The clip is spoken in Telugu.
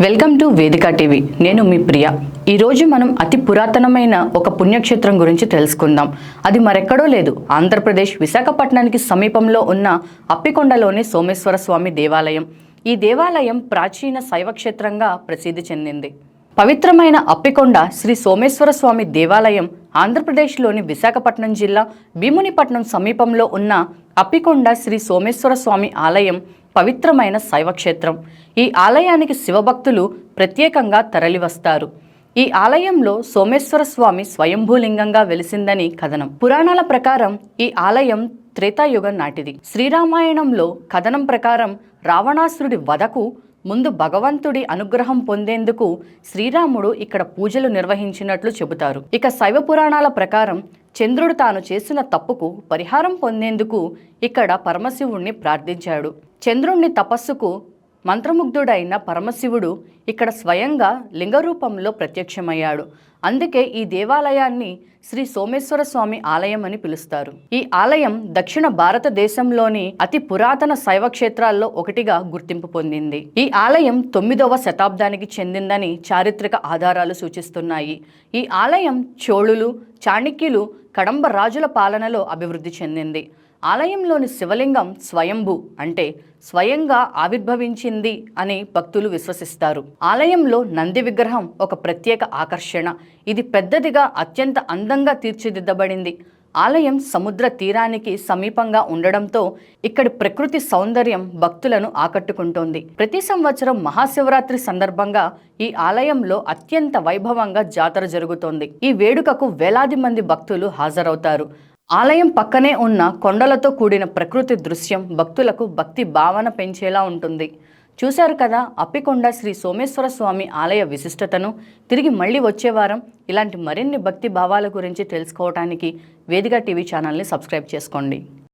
వెల్కమ్ టు వేదిక టీవీ. నేను మీ ప్రియ. ఈరోజు మనం అతి పురాతనమైన ఒక పుణ్యక్షేత్రం గురించి తెలుసుకుందాం. అది మరెక్కడో లేదు. ఆంధ్రప్రదేశ్ విశాఖపట్నానికి సమీపంలో ఉన్న అప్పికొండలోని సోమేశ్వర స్వామి దేవాలయం. ఈ దేవాలయం ప్రాచీన శైవ క్షేత్రంగా ప్రసిద్ధి చెందింది. పవిత్రమైన అప్పికొండ శ్రీ సోమేశ్వర స్వామి దేవాలయం ఆంధ్రప్రదేశ్లోని విశాఖపట్నం జిల్లా భీమునిపట్నం సమీపంలో ఉన్న అప్పికొండ శ్రీ సోమేశ్వర స్వామి ఆలయం పవిత్రమైన శైవక్షేత్రం. ఈ ఆలయానికి శివభక్తులు ప్రత్యేకంగా తరలివస్తారు. ఈ ఆలయంలో సోమేశ్వర స్వామి స్వయంభూలింగంగా వెలిసిందని కథనం. పురాణాల ప్రకారం ఈ ఆలయం త్రేతాయుగం నాటిది. శ్రీరామాయణంలో కథనం ప్రకారం రావణాసురుడి వధకు ముందు భగవంతుడి అనుగ్రహం పొందేందుకు శ్రీరాముడు ఇక్కడ పూజలు నిర్వహించినట్లు చెబుతారు. ఇక శైవ పురాణాల ప్రకారం చంద్రుడు తాను చేసిన తప్పుకు పరిహారం పొందేందుకు ఇక్కడ పరమశివుణ్ణి ప్రార్థించాడు. చంద్రుణ్ణి తపస్సుకు మంత్రముగ్ధుడైన పరమశివుడు ఇక్కడ స్వయంగా లింగ రూపంలో ప్రత్యక్షమయ్యాడు. అందుకే ఈ దేవాలయాన్ని శ్రీ సోమేశ్వర స్వామి ఆలయం అని పిలుస్తారు. ఈ ఆలయం దక్షిణ భారతదేశంలోని అతి పురాతన శైవ క్షేత్రాల్లో ఒకటిగా గుర్తింపు పొందింది. ఈ ఆలయం తొమ్మిదవ శతాబ్దానికి చెందిందని చారిత్రక ఆధారాలు సూచిస్తున్నాయి. ఈ ఆలయం చోళులు చాణక్యులు కడంబ రాజుల పాలనలో అభివృద్ధి చెందింది. ఆలయంలోని శివలింగం స్వయంభు అంటే స్వయంగా ఆవిర్భవించింది అని భక్తులు విశ్వసిస్తారు. ఆలయంలో నంది విగ్రహం ఒక ప్రత్యేక ఆకర్షణ. ఇది పెద్దదిగా అత్యంత అందంగా తీర్చిదిద్దబడింది. ఆలయం సముద్ర తీరానికి సమీపంగా ఉండడంతో ఇక్కడి ప్రకృతి సౌందర్యం భక్తులను ఆకట్టుకుంటోంది. ప్రతి సంవత్సరం మహాశివరాత్రి సందర్భంగా ఈ ఆలయంలో అత్యంత వైభవంగా జాతర జరుగుతోంది. ఈ వేడుకకు వేలాది మంది భక్తులు హాజరవుతారు. ఆలయం పక్కనే ఉన్న కొండలతో కూడిన ప్రకృతి దృశ్యం భక్తులకు భక్తి భావన పెంచేలా ఉంటుంది. చూశారు కదా అప్పికొండ శ్రీ సోమేశ్వర స్వామి ఆలయ విశిష్టతను. తిరిగి మళ్ళీ వచ్చే వారం ఇలాంటి మరిన్ని భక్తి భావాల గురించి తెలుసుకోవడానికి వేదిక టీవీ ఛానల్ని సబ్స్క్రైబ్ చేసుకోండి.